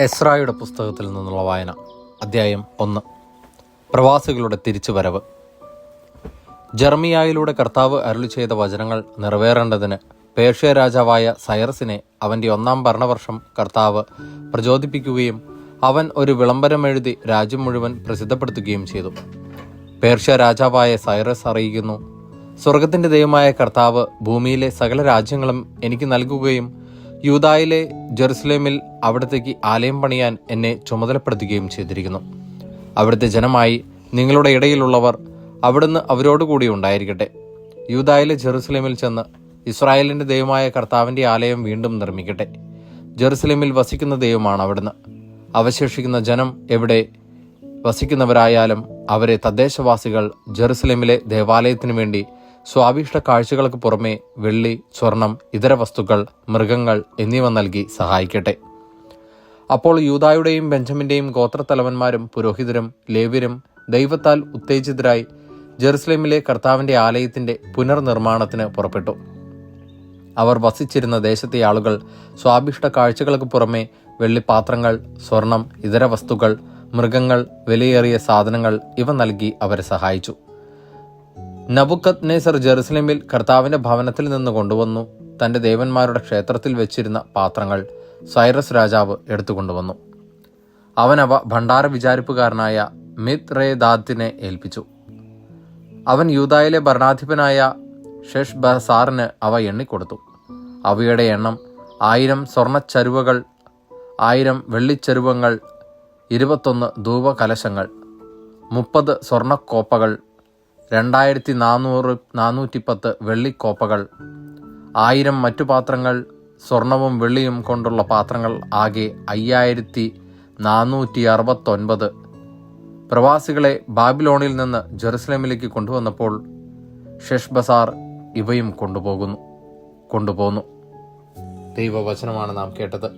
എസ്രായുടെ പുസ്തകത്തിൽ നിന്നുള്ള വായന അദ്ധ്യായം ഒന്ന്. പ്രവാസികളുടെ തിരിച്ചുവരവ്. ജർമിയായിലൂടെ കർത്താവ് അരുളി ചെയ്ത വചനങ്ങൾ നിറവേറേണ്ടതിന് പേർഷ്യ രാജാവായ സൈറസിനെ അവന്റെ ഒന്നാം ഭരണവർഷം കർത്താവ് പ്രചോദിപ്പിക്കുകയും അവൻ ഒരു വിളംബരം എഴുതി രാജ്യം മുഴുവൻ പ്രസിദ്ധപ്പെടുത്തുകയും ചെയ്തു. പേർഷ്യ രാജാവായ സൈറസ് അറിയിക്കുന്നു സ്വർഗത്തിന്റെ ദൈവമായ കർത്താവ് ഭൂമിയിലെ സകല രാജ്യങ്ങളും എനിക്ക് നൽകുകയും യൂതായിലെ ജെറുസലേമിൽ അവിടത്തേക്ക് ആലയം പണിയാൻ എന്നെ ചുമതലപ്പെടുത്തുകയും ചെയ്തിരിക്കുന്നു. അവിടുത്തെ ജനമായി നിങ്ങളുടെ ഇടയിലുള്ളവർ അവിടുന്ന് അവരോടുകൂടി ഉണ്ടായിരിക്കട്ടെ. യൂതായിലെ ജെറുസലേമിൽ ചെന്ന് ഇസ്രായേലിന്റെ ദൈവമായ കർത്താവിന്റെ ആലയം വീണ്ടും നിർമ്മിക്കട്ടെ. ജെറുസലേമിൽ വസിക്കുന്ന ദൈവമാണ് അവിടുന്ന്. അവശേഷിക്കുന്ന ജനം എവിടെ വസിക്കുന്നവരായാലും അവരെ തദ്ദേശവാസികൾ ജെറുസലേമിലെ ദേവാലയത്തിനു വേണ്ടി സ്വാഭിഷ്ട കാഴ്ചകൾക്ക് പുറമെ വെള്ളി സ്വർണം ഇതര വസ്തുക്കൾ മൃഗങ്ങൾ എന്നിവ നൽകി സഹായിക്കട്ടെ. അപ്പോൾ യൂതായുടെയും ബെഞ്ചമിന്റെയും ഗോത്രത്തലവന്മാരും പുരോഹിതരും ലേവ്യരും ദൈവത്താൽ ഉത്തേജിതരായി ജെറുസലേമിലെ കർത്താവിന്റെ ആലയത്തിന്റെ പുനർനിർമ്മാണത്തിന് പുറപ്പെട്ടു. അവർ വസിച്ചിരുന്ന ദേശത്തെ ആളുകൾ സ്വാഭിഷ്ട കാഴ്ചകൾക്ക് പുറമെ വെള്ളിപ്പാത്രങ്ങൾ സ്വർണം ഇതര വസ്തുക്കൾ മൃഗങ്ങൾ വിലയേറിയ സാധനങ്ങൾ ഇവ നൽകി അവരെ സഹായിച്ചു. നബുക്കത് നേസർ ജെറുസലേമിൽ കർത്താവിന്റെ ഭവനത്തിൽ നിന്ന് കൊണ്ടുവന്നു തന്റെ ദേവന്മാരുടെ ക്ഷേത്രത്തിൽ വെച്ചിരുന്ന പാത്രങ്ങൾ സൈറസ് രാജാവ് എടുത്തുകൊണ്ടുവന്നു. അവനവ അവ ഭണ്ഡാര വിചാരിപ്പുകാരനായ മിത് റേ ദാത്തിനെ ഏൽപ്പിച്ചു. അവൻ യൂതായിലെ ഭരണാധിപനായ ഷെഷ് ബസാറിന് അവ എണ്ണിക്കൊടുത്തു. അവയുടെ എണ്ണം ആയിരം സ്വർണച്ചരുവകൾ ആയിരം വെള്ളിച്ചരുവങ്ങൾ ഇരുപത്തൊന്ന് ധൂപകലശങ്ങൾ മുപ്പത് സ്വർണക്കോപ്പകൾ രണ്ടായിരത്തി നാനൂറ് നാനൂറ്റിപ്പത്ത് വെള്ളിക്കോപ്പകൾ ആയിരം മറ്റു പാത്രങ്ങൾ സ്വർണവും വെള്ളിയും കൊണ്ടുള്ള പാത്രങ്ങൾ ആകെ അയ്യായിരത്തി നാനൂറ്റി അറുപത്തൊൻപത് പ്രവാസികളെ ബാബിലോണിൽ നിന്ന് ജെറുസലേമിലേക്ക് കൊണ്ടുവന്നപ്പോൾ ഷെഷ് ബസാർ ഇവയും കൊണ്ടുപോകുന്നു കൊണ്ടുപോകുന്നു ദൈവവചനമാണ് നാം കേട്ടത്.